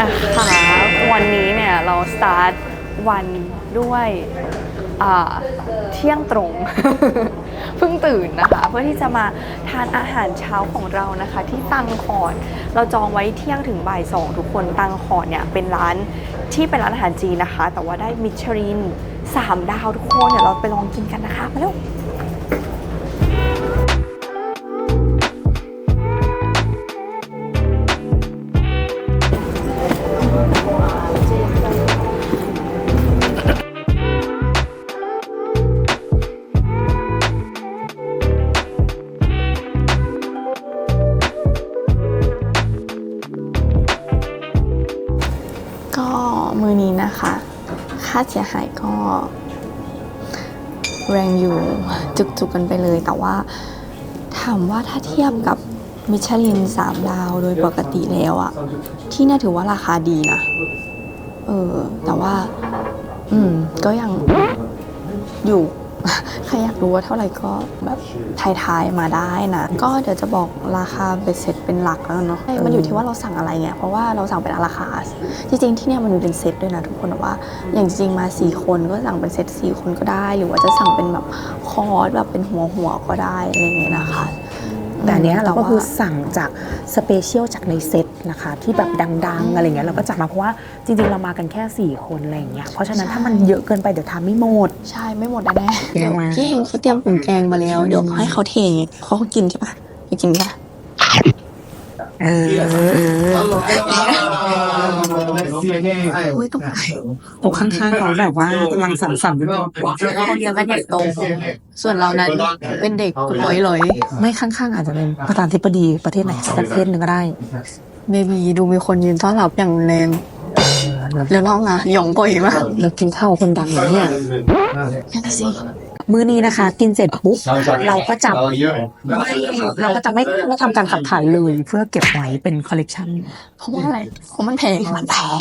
นะคะ วันนี้เนี่ยเราสตาร์ทวันด้วยเที่ยงตรง เพิ่งตื่นนะคะ เพื่อที่จะมาทานอาหารเช้าของเรานะคะ ที่ตังคอนเราจองไว้เที่ยงถึงบ่ายสองทุกคนตังคอนเนี่ยเป็นร้านที่เป็นร้านอาหารจีนนะคะ แต่ว่าได้มิชลิน3ดาวทุกคนเดี๋ยวเราไปลองกินกันนะคะมาเร็วาเสียหายก็แรงอยู่จุกๆกันไปเลย แต่ว่าถามว่าถ้าเทียบกับมิชลินสามดาวโดยปกติแล้วอะที่น่าถือว่าราคาดีนะ เออ แต่ว่า อืม ก็ยังอยู่ รอยากรู้ว่าเท่าไหร่ก็แบบทายๆมาได้นะ ก็เดี๋ยวจะบอกราคาเบ็ดเสร็จเป็นหลักแล้วเนาะมันอยู่ที่ว่าเราสั่งอะไรไงเพราะว่าเราสั่งเป็นอาราคาสจริงๆที่เนี่ยมันเป็นเซตด้วยนะทุกคนแต่ว่า อย่างจริงๆมาสี่คนก็สั่งเป็นเซตสี่คนก็ได้ หรือว่าจะสั่งเป็นแบบคอร์สแบบเป็นหัวหัวๆก็ได้อะไรอย่างเงี้ยนะคะ แต่อันเนี้ยเราก็แต่ว่าคือสั่งจากสเปเชียลจากในเซตนะคะ ที่แบบดัง ๆ อะไรเงี้ยเราก็จัดมาเพราะว่าจริง ๆ เรามากันแค่ 4 คนอะไรอย่างเงี้ยเพราะฉะนั้นถ้ามันเยอะเกินไปเดี๋ยวทานไม่หมด ใช่ไม่หมดแน่ๆแกงมาพี่เฮงเขาเตรียมถุงแกงมาแล้ว เดี๋ยวให้เขาเทเขากินใช่ปะไปกินค่ะ เออเอออุ้ยต้องตกข้างๆเขาแบบว่ากำลังสั่นๆอยู่เขาเลี้ยงกันใหญ่โต ส่วนเรานั้นเป็นเด็กลอยลอยไม่ข้างๆ อาจจะเป็นประธานธิบดีประเทศไหนสักประเทศหนึ่งก็ได้เบบีดูมีคนยืนต้อนรับอย่างแรงเดี๋ยวลองนะหยองก่อยมากเรากินข้าวคนดังเหรอเนี่ยนั่นสิ มื้อนี้นะคะ กินเสร็จปุ๊บเราก็จะเราก็จะไม่ไม่ทำการขับถ่ายเลยเพื่อเก็บไว้เป็นคอลเลกชันเพราะว่าอะไรเพราะมันแพงมันแพง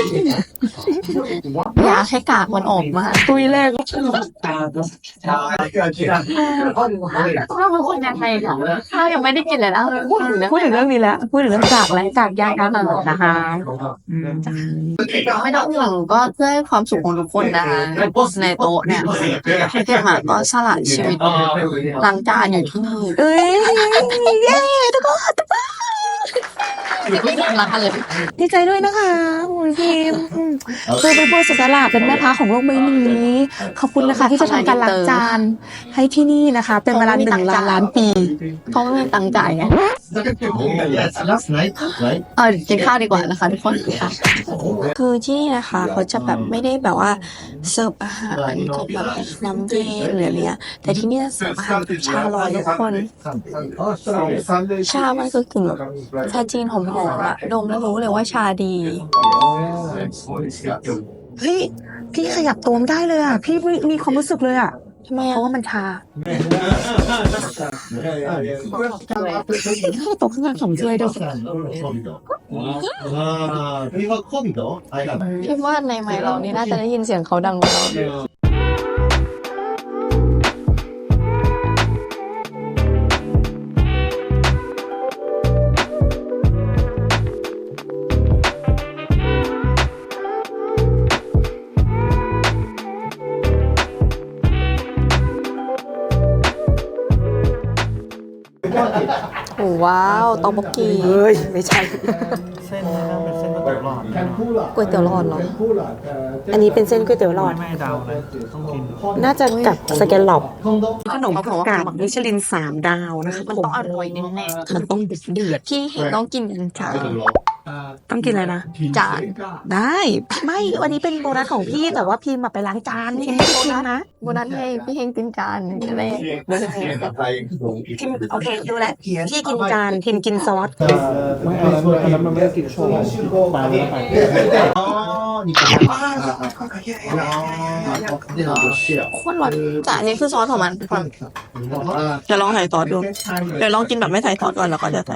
อยากให้กากมันออกมาตุยแรกถ้าเป็นคนยังไงค่ะถ้ายังไม่ได้กินเลยนะพูดถึงนะพูดถึงเรื่องนี้แล้วพูดถึงเรื่องจากและจากยายการตลาดนะคะอืมไม่ต้องห่วงก็เพื่อความสุขของทุกคนนะคะในโต๊ะเนี่ยพี่เกมอะก็สละชีวิต ล้างจานอยู่ที่นี่เอ้ยเย้ทุกคนรักกัน เลยดีใจด้วยนะคะโอ้ยพิมเธอเป็นผู้เสียสละเป็นแม่ค้าของโลกใบนี้ ขอบคุณนะคะที่จะทำการล้างจานให้ที่นี่นะคะ เป็นเวลาหนึ่งล้านล้านปีเพราะไม่มีตังค์จ่ายไง Yes, last night, right? เออกินข้าวดีกว่านะคะทุกคนค่ะคือที่นี่นะคะเขาจะแบบไม่ได้แบบว่าเสิร์ฟอาหารกับแบบน้ำเย็นหรืออะไรเงี้ยแต่ที่เนี่ยเสิร์ฟอาหารแบบชาลอยทุกคน ชามันคือกลิ่นแบบชาจีนหอมอมอะดมแล้วรู้เลยว่าชาดีเฮ้ยพี่ขยับตัวไมได้เลยอะ พี่มีมีความรู้สึกเลยอะทำไมเพราะว่ามันชาให้ตกข้างล่างของช่วยด้วยพี่ว่าในไมค์เรานี่น่าจะได้ยินเสียงเขาดังกว่าเรา ว้าวตอกบกกีเฮ้ย ไม่ใช่ เส้นนี่ต้องเป็นเส้นก๋วยเตี๋ยวหลอดก๋วยเตี๋ยวหลอดเหรอ อันนี้เป็นเส้นก๋วยเตี๋ยวหลอด ไม่เดาเลยต้องกินน่าจะกับสแกนหลอบ今度ขนมผักกาดมิชลินสามดาวนะคะมันต้องอร่อยแน่มันต้องเดือดๆพี่เห็นต้องกินกันจาน องกินอะไรนะจานได้ ไม่วันนี้เป็นโบนัสของพี่แต่ว่าพิมพ์มาไปล้างจานพี่ให้โบนนะโบนัสให้พี่เฮงกินจานอะไรพิมพ์โอเคดูแลพี่กินจานพิมกินซอสไม่อะไรมันไม่ได้กินโชว์ไปแล้วข้นร้อนจ่านี่คือซอสของมันจะลองใส่ซอสดูเดี๋ยวลองกินแบบไม่ใส่ซอสก่อนแล้วก็จะใส่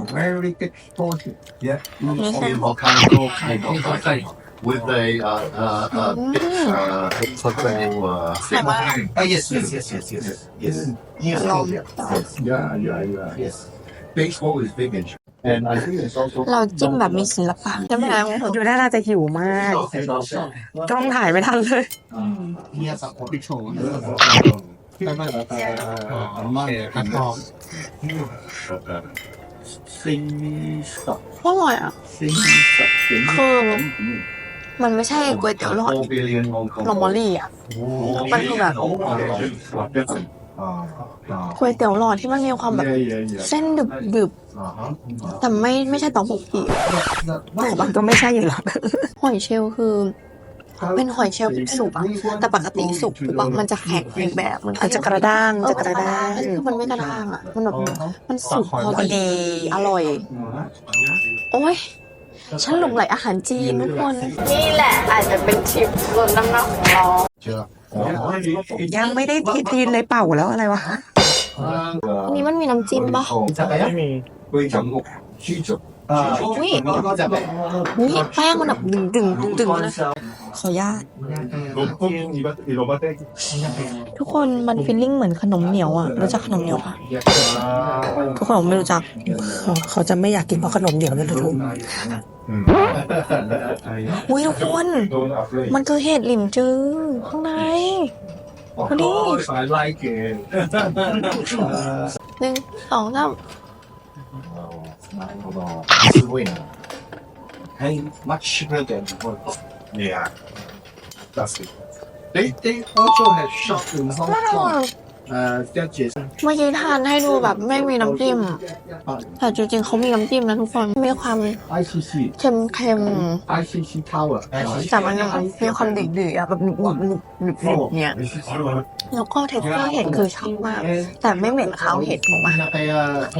ไม่ใช่ Very good portion. Yeah. Okay. Volcano, with a uh, uh, uh, uh, tropical, uh, uh, yes, yes, yes, yes, yes, yes. Yes, yes, yes. Yeah, yeah, yeah. Yes. Baseball is big in And I think it's also เราจิ้มแบบมีศิลปะใช่ไหมอยู่หน้าน่าจะหิวมาก กล้องถ่ายไม่ทันเลย Yes, I'm pretty sure. ไม่ไม่ไม่ไม่ไม่คัดลอง ซิงสับอร่อยอะ ซิงสับซิงคือ มันไม่ใช่ก๋วยเตี๋ยวหลอดโอเบเลียนงงลอมอรี่อะ มันคือแบบก๋วยเตี๋ยวหลอดที่มันมีความแบบเส้นดึบดึบๆแต่ไม่ไม่ใช่ตองปกติมันก็ไม่ใช่อยู่แล้วหอยเชลล์คือ เป็นหอยเชลล์ที่สุกอะแต่ปกติสุกปุ๊บอะมันจะแข็งอีกแบบมันอาจจะกระด้างจะกระด้างคือมันไม่กระด้างอะมันแบบมันสุกพอดีอร่อย โอ้ยฉันหลงไหลอาหารจีนทุกคน นี่แหละอาจจะเป็นทริปลดน้ำหนักของเรายังไม่ได้ทีทีนเลยเป่าแล้วอะไรวะอันนี้มันมีน้ำจิ้มปะไม่มี คุยจังกชี้จุดอุ้ยอุ้ยแป้งมันแบบดึงดึงดึงดึงเลยขออนุญาตโรบัสเต้ทุกคนมันฟีลลิ่งเหมือนขนมเหนียวอะรู้จักขนมเหนียวปะทุกคนผมไม่รู้จักเขาจะไม่อยากกินเพราะขนมเดี๋ยวเลยทุกอุ้ยทุกคน มันคือเห็ดหลิมจือข้างในวันนี้ I like it หนึ่งสองสาม なるほど。すごいな。はい、マッチしてくれて、これ。いや、出す。They, they also have shot in Hong Kong. เมื่อกี้ทานให้ดูแบบไม่มีน้ำจิ้ม แต่จริงๆเขามีน้ำจิ้มนะทุกคน มีความ ICC เค็มเค็ม ICC Tower ๆแต่มันยังมีความดื้อๆอะแบบหนึบๆหนึบๆหนึบๆเนี่ยแล้วก็เท็กเจอร์เห็ดคือชัดมาก แต่ไม่เหม็นคาวเห็ดถูกไหม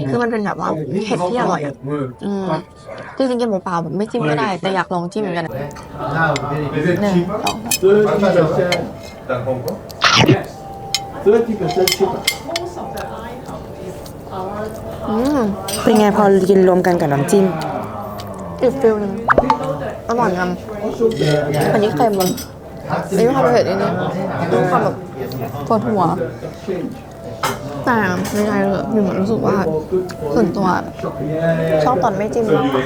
คือมันเป็นแบบว่าเห็ดที่อร่อยอะอืมจริงๆกินหมูเปล่าแบบไม่จิ้มก็ได้ แต่อยากลองจิ้มเหมือนกันหนึ่งสอง อืมเป็นไงพอกินรวมกันกับน้ำจิ้มอีกฟิลหนึงอร่อยงอันนี้เค็มมันอันนี้ความเผ็ดอันนี้มีความแบบปวดหัวแต่ไม่ใช่เลยมีเหมือนรู้สึกว่าส่วนตัวชอบตอนไม่จิ้มมากกว่า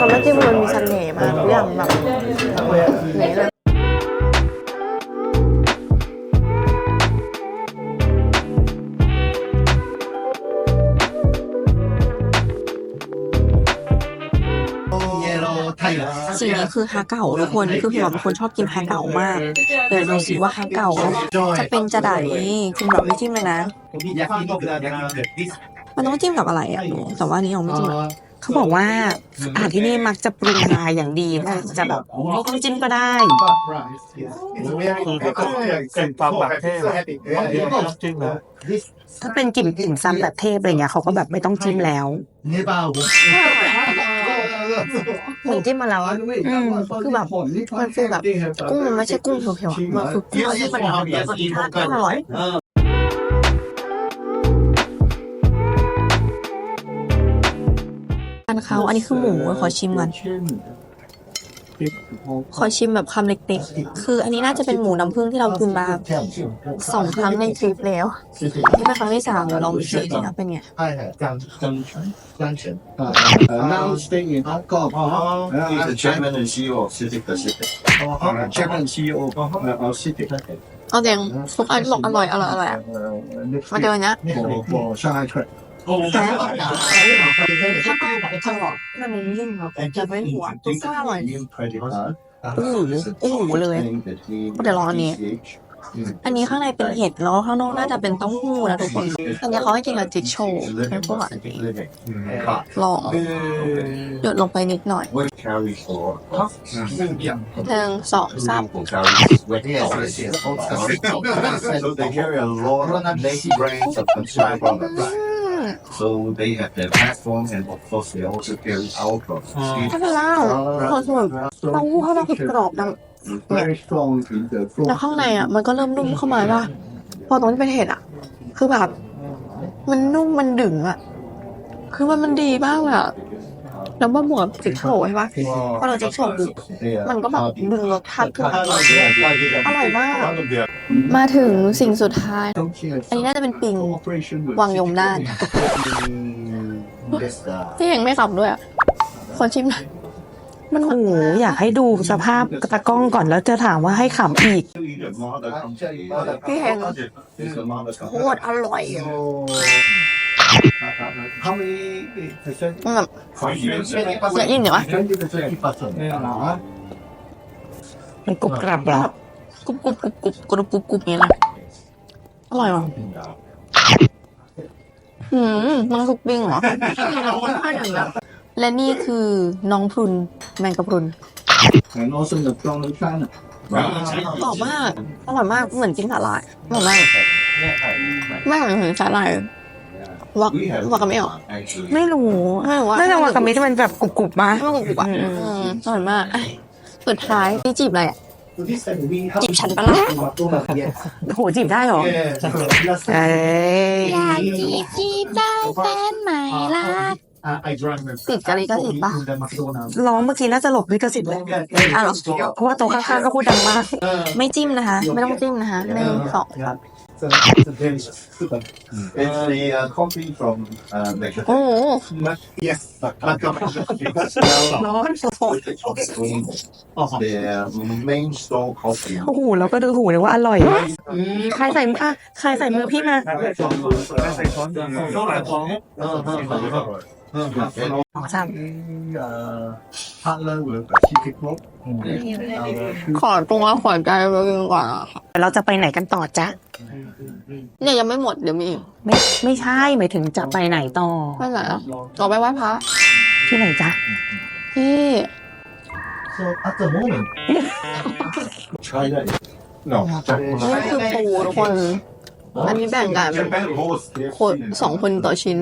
ตอนไม่จิ้มมันมีเสน่ห์มากทุกอย่างแบบนี่เลย คือฮาเก่าทุกคนคือพี่แบบเป็นคนชอบกินฮาเก่ามากเดี๋ยวดูสิว่าฮาเก่าจะเป็นจะไดคุณแบบไม่จิ้มเลยนะ มันต้องจิ้มกับอะไรอะหนูแต่ว่าอันนี้เราไม่จิ้มอะเขาบอกว่าอาหารที่นี่มักจะปรุงมาอย่างดีนะจะแบบไม่ต้องจิ้มก็ได้เป็นความแบบเทพจริงนะถ้าเป็นกลิ่นติ่มซำแบบเทพอะไรเงี้ยเขาก็แบบไม่ต้องจิ้มแล้ว หนูจิ้มมาแล้วอะอืมคือแบบมันคือแบบกุ้งมันไม่ใช่กุ้งเพียวๆอะมันคือกุ้งที่มันแบบรสชาติที่อร่อยอันเขาอันนี้คือหมูขอชิมก่อน ขอชิมแบบคำเล็กๆ คืออันนี้น่าจะเป็นหมูน้ำผึ้งที่เรากินมาสองครั้งในทริปแล้วนี่เป็นครั้งที่สามเราลองชิมนะเป็นไงใช่ค่ะจางจงจางเฉินอ่าน้ำสต็กอิก็พอนี่คือ Chairman and ซิติกกับซิติก Chairman and ก็เอาซิติกเอาแดงทุกอันบอกอร่อยอร่อยอร่อยมาเดินเนี้ย week for, for Shanghai trip. ถ้าเอาแบบตลอดมันยิ่งแบบจะไม่หัวก็อร่อยอู้หูอู้หูเลยเดี๋ยวลองอันนี้ อันนี้ข้างในเป็นเห็ดแล้วข้างนอกน่าจะเป็นเต้าหู้นะทุกคน อันนี้เขาให้กินกับจิ๊กโชว์เป็นพวกอันนี้ลองหยดลงไปนิดหน่อยหนึ่งสองสาม So they carry a lot of legacy brands of consumer products. อืม So they have their platform and of course they also carry our products. ไม่เป็นไรคนส่วนเต้าหู้ข้างนอกคือกรอบดัง Very strong in the แล้วข้างในอะมันก็เริ่มนุ่มเข้ามาว่าพอตรงที่เป็นเห็ดอะ คือแบบ มันนุ่มมันดึงอะ คือมันมันดีมากเลยอะแล้วมาบวกกับจิ๊กโชว์ใช่ปะพอเราจิ๊กโชว์ปุ๊บมันก็แบบดึงรสชาติขึ้นมาอร่อยมาก มาถึงสิ่งสุดท้าย อันนี้น่าจะเป็นปิงวางยมน่านด Fiesta. พี่เองไม่ขับด้วยอะขอชิมหน่อยมันโอ้โหอยากให้ดูสภาพตะกล้องก่อนแล้วจะถามว่าให้ขำอีก พี่เองโคตรอร่อย How many percent? มันแบบ 20%. อย่ายิ่งเดี๋ยววะ 20%. Uh-huh. มันกรุบกรับเหรอ กรุบกรุบกรุบกรุบกรุบกรุบกรุบอย่างนี้นะอร่อยว่ะอืมมันคุกปิ้งเหรอและนี่คือน้องพรุนแมงกะพรุน And also the brown china. กรอบมากอร่อยมากเหมือนกินสาหร่ายอร่อยมากไม่เหมือนสาหร่ายวักวักกันไม่ออกไม่รู้ไม่รู้ว่าน่าจะมิที่มันแบบกรุบๆมาไม่กรุบกุบอะอร่อยมากสุดท้ายพี่จีบอะไรอะ จีบฉันปะล่ะโหจีบได้เหรอเอ้ยอยากจีบจีบได้แฟนใหม่ละติดกะลิกสิทธิ์ปะร้องเมื่อกี้น่าจะหลบลิขสิทธิ์เลยอะเหรอเพราะว่าโต๊ะข้างๆก็พูดดังมาก ไม่จิ้มนะคะ ไม่ต้องจิ้มนะคะหนึ่งสอง It's the uh, coffee from uh, Mexico. โอ้โห Yes. The main store coffee. โอ้โหแล้วก็ดูหูเลยว่าอร่อยใครใส่อะใครใส่มือพี่มาสองสาม Uh, partner with a chicken group. ขอตัวขอใจไปกินก่อนอะเดี๋ยวเราจะไปไหนกันต่อจ๊ะ เนี่ยยังไม่หมดเดี๋ยวมีอีกไม่ไม่ใช่หมายถึงจะไปไหนต่อไปไหนอะต่อไปไหว้พระที่ไหนจ๊ะที่ So at the moment, China. No. นี่คือปูทุกคน อันนี้แบ่งกันคนสองคนต่อชิ้น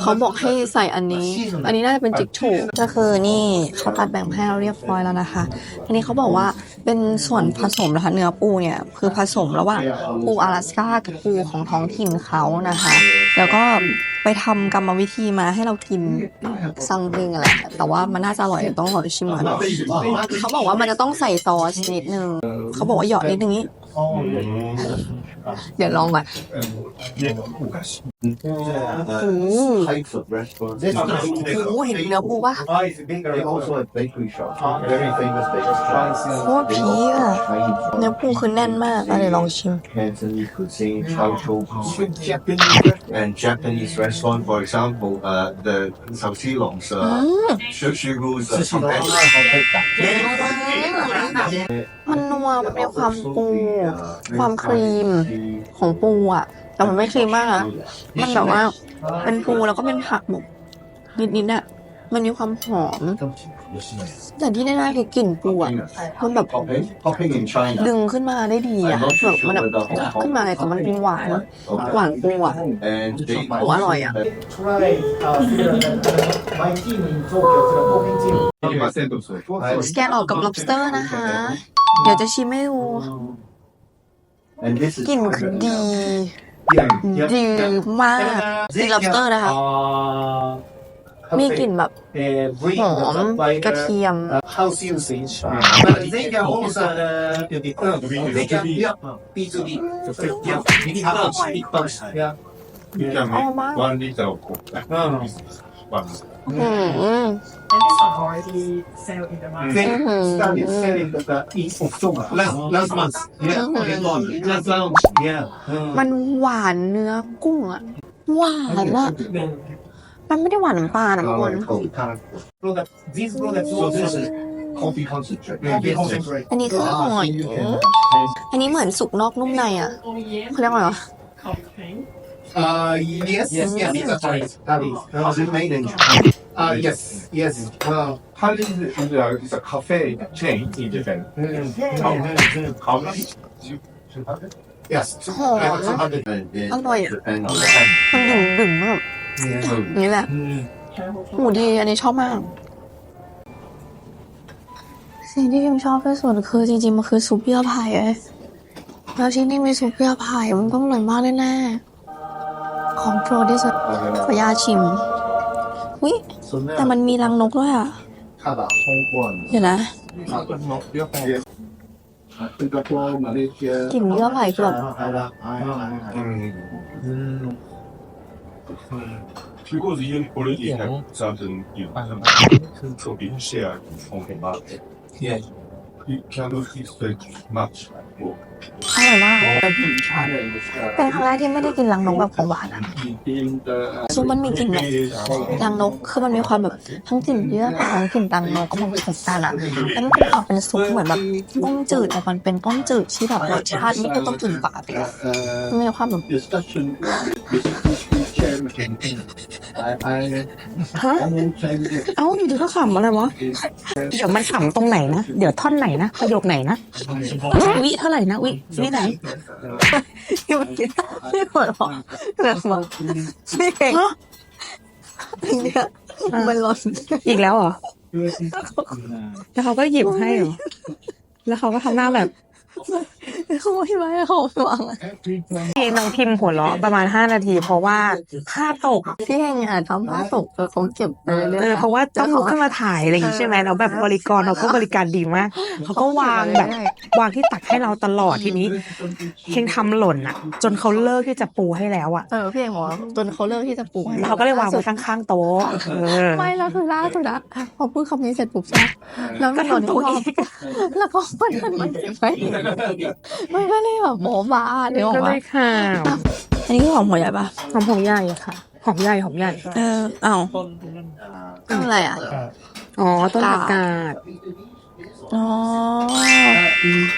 เขาบอกให้ใส่อันนี้ อันนี้น่าจะเป็นจิกโฉกก็คือนี่เขาตัดแบ่งให้เราเรียบร้อยแล้วนะคะ อันนี้เขาบอกว่าเป็นส่วนผสมนะคะ เนื้อปูเนี่ยคือผสมระหว่างปู阿拉斯ก้ากับปูของท้องถิ่นเขานะคะ แล้วก็ไปทำกรรมวิธีมาให้เรากินซังเองอะไรแต่ว่ามันน่าจะอร่อยต้องขอชิมก่อนเขาบอกว่ามันจะต้องใส่ซอสนิดนึงเขาบอกว่าหยอดนิดนึงนี้ เดี๋ยวลองก่อน Types of restaurants. โอ้โหเห็นเนื้อปูปะ They also have bakery shops. Very famous bakery shops. โคตรพีคอะ Chinese เนื้อปูคือแน่นมากอะเดี๋ยวลองชิม Cantonese cuisine, chow chow and Japanese restaurant, for example, uh, the Sao Silong's uh, Shushiru's uh, convention. มันนัวมันมีความปู ความครีม ของปูอะ แต่มันไม่ครีมมากอะมันแบบว่าเป็นปูแล้วก็เป็นผักหมกนิดๆอะมันมีความหอมแต่ที่แน่ๆคือกลิ่นปูอะมันแบบ Popping, popping in China. ดึงขึ้นมาได้ดีอะแบบมันแบบขึ้นมาเลยแต่มันเป็นหวานหวานปูอะ And they โอ้อร่อยอะสแกนออกกับ lobster นะคะ เดี๋ยวจะชิมให้ดู And this is กลิ่นคือดี ดีมากซี lobster นะคะ มีกลิ่นแบบหอมกระเทียม house usage. But they can also they can yeah, B2B. Yeah, big bunch, big bunch. Yeah. You can Oh, make wow. one liter of coke. One. อืม They Mhm. started selling the, the in October last last month. Yeah, Mhm. last launch. Yeah. มันหวานเนื้อกุ้งอะหวานอะมันไม่ได้หวานน้ำปลานะทุกคน Product, these products So also this is coffee concentrate. coffee concentrate. อันนี้คือหอย You can อันนี้เหมือนสุกนอกนุ่มในอะเขาเรียกว่าอะไรวะ Uh, yes, yes, yes, that's right. That is. Was it made in Japan? Uh, yes, yes. Uh, Harley is a, is a cafe chain in Japan. How many? yes. Oh. Uh, 200. And it Oh, yeah. depends on the time. มันดึงดึงๆแบบนี่แหละหมูดีอันนี้ชอบมาก สิ่งที่พิมชอบที่สุดคือจริงๆ มันคือซุปเยื่อไผ่เอ้ยแล้วที่นี่มีซุปเยื่อไผ่มันต้องอร่อยมากแน่ๆ ของโปรดที่สุดขออนุญาตชิมวิ So แต่ now, มันมีรังนกด้วยอะ Kaba, Hong Kong, เดี๋ยวนะ Singapore, Malaysia. กลิ่นเยื่อไผ่คือแบบ Because you already have something you so be share on the market. Yeah. It cannot be fixed much อร่อยมาก เป็นครั้งแรกที่ไม่ได้กินรังนกแบบของหวานอะ In the ซุปมันมีกลิ่นแบบ days รังนกคือมันมีความแบบทั้งกลิ่นเยื่อปลาทั้งกลิ่นรังนกก็มันผสมกันอะแล้วมันเป็ออกเป็นซุปเหมือนแบบต้องจืดแต่มันเป็นต้องจืดที่แบบรสชาติไม่คือต้องจืดปากเลยมันมีความแบบ chairman. I I ฮะ I will try to get เอ้าอยู่ดีก็ขำอะไรวะ เดี๋ยวมันขำตรงไหนนะ เดี๋ยวท่อนไหนนะ ประโยคไหนนะ วิเท่าไหร่นะวิวิไหนที่มันกินที่หัวเราะแบบบอกนี่เองฮะเนี่ยมันร้อนอีกแล้วเหรอ แล้วเขาก็หยิบให้เหรอ แล้วเขาก็ทำหน้าแบบ เขาไม่หมเขาวางเพลงน้องพิมพ์หัวเราะประมาณ 5 นาที เพราะว่าค่าตกพี่เองอะทำผ้าตกแล้วเขาเก็บไปเรื่เออยเพราะว่าต้องลุกขึ้นมาถ่ายอะไรอย่างงี้ใช่ไหมแล้วแบบบริกรเราก็บริการดีมากเขาก็วางแบบวางที่ตักให้เราตลอดทีนี้เฮงทำหล่นอะ จนเขาเลิกที่จะปูให้แล้วอะเออพี่เองบอกจนเขาเลิกที่จะปูเขาก็เลยวางไว้ข้างๆโต๊ะไม่แล้วคือล่าสุดอะพอพูดคำนี้เสร็จปุ๊บใช่แล้วมันหล่นที่ห้องแล้วก็มันมันมันเก็บไว้มันก็เลยแบบโมบ้าเดี๋ยวออกก็มาเลยข่าวอันนี้คือหอมหัวใหญ่ปะหอมหอมใหญ่อะค่ะ หอมใหญ่หอมใหญ่ เอออ้าวอะไรอะ อ๋อ ต้นผักกาดอ๋อ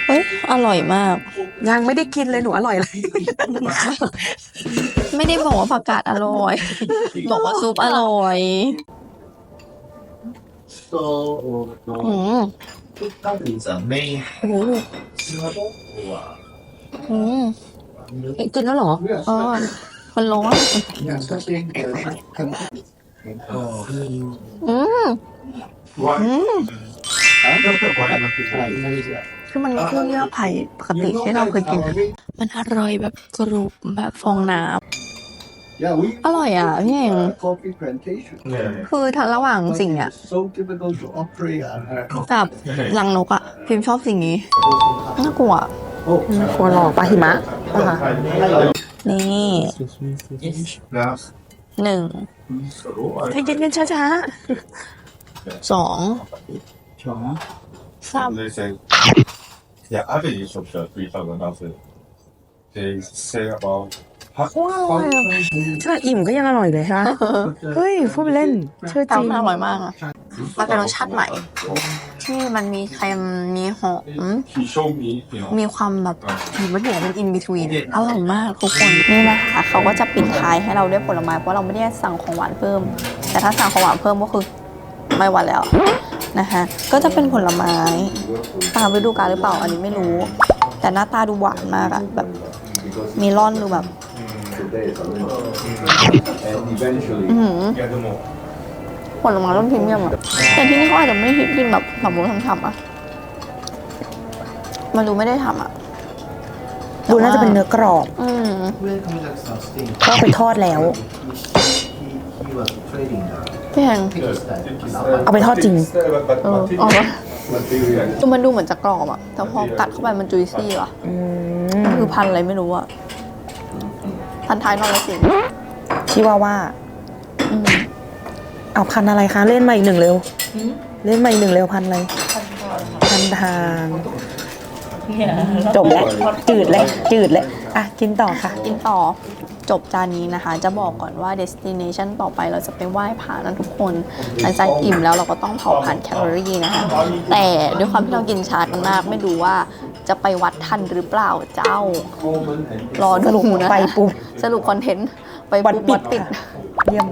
เฮ้ย อร่อยมาก ยังไม่ได้กินเลยหนูอร่อยเลย ไม่ได้บอกว่าผักกาดอร่อย บอกว่าซุปอร่อย so อืม 到底怎么样？ โอ้โหอืม กินแล้วเหรอ อ๋อมันร้อน 这边的很อืม Why? อืม 哎， คือมันไม่ใช่เยื่อไผ่ปกติที่เราเคยกิน มันอร่อยแบบกรุบแบบฟองน้ Yeah, we ำ อร่อยอะพี่เอง coffee plantation. คือถ้าระหว่างสิ่งเนี้ย So difficult to operate. Uh, กับรังนกอะพิมพ์ชอบสิ่งนี้น่ากลัว oh, ครัวหลอกปลาหิมะนะคะนี่ Now, หนึ่งใจเย็นๆช้าสองสาม they say, the average of the 3,000 they say about ๆขนาดอิ่มก็ยังอร่อยเลยใช่ไหมเฮ้ยพูดไปเล่นเชื่อจริงทำอร่อยมากอะมันเป็นรสชาติใหม่ ที่มันมีเค็มมีหอม he showed me, you know, มีความแบบมันเหมือนเป็นอินบิทวีนอร่อยมากทุกคนนี่นะคะเขาก็จะปิดท้ายให้เราด้วยผลไม้เพราะเราไม่ได้สั่งของหวานเพิ่ม แต่ถ้าสั่งของหวานเพิ่มก็คือไม่หวานแล้วนะคะก็จะเป็นผลไม้ตามฤดูกาลหรือเปล่าอันนี้ไม่รู้ แต่หน้าตาดูหวานมากอะแบบเมลอนดูแบบ อือหือ get them all. ผลไม้ต้นพรีเมียมอะแต่ที่นี่เขาอาจจะไม่ฮิตกินแบบสับปะรดทำๆอะมันดูไม่ได้ทำอะดูน่าจะเป็นเนื้อกรอบอืม Where come back some steam? ก็ไปทอดแล้ว He, he was trading the พี่แพงเอาไปทอดจริง เออออกมา material. ดูมันดูเหมือนจะกรอบอะแต่พอกัดเข้าไปมันจุยซี่ว่ะอืม คือพันธุ์อะไรไม่รู้อะ พันธุ์ท้ายนอนละสิงห์ชิวาว่าอืมเอาพันอะไรคะ เล่นมาอีกหนึ่งเร็ว เล่นมาอีกหนึ่งเร็วพันอะไรพันทาง จบแล้ว จืดเลยจืดเลยอะกินต่อค่ะ กินต่อจบจานนี้นะคะ จะบอกก่อนว่า destination ต่อไปเราจะไปไหว้พระนะทุกคนหลังจากอิ่มแล้วเราก็ต้องเผาผ่านแคลอรี่นะคะ แต่ด้วยความที่เรากินช้ากันมาก ไม่รู้ว่า จะไปวัดทันหรือเปล่าเจ้า รอดูนะ ไปปุ๊บ สรุปคอนเทนต์ ไปปุ๊บวัวัดดปิปิดดเยี่ยม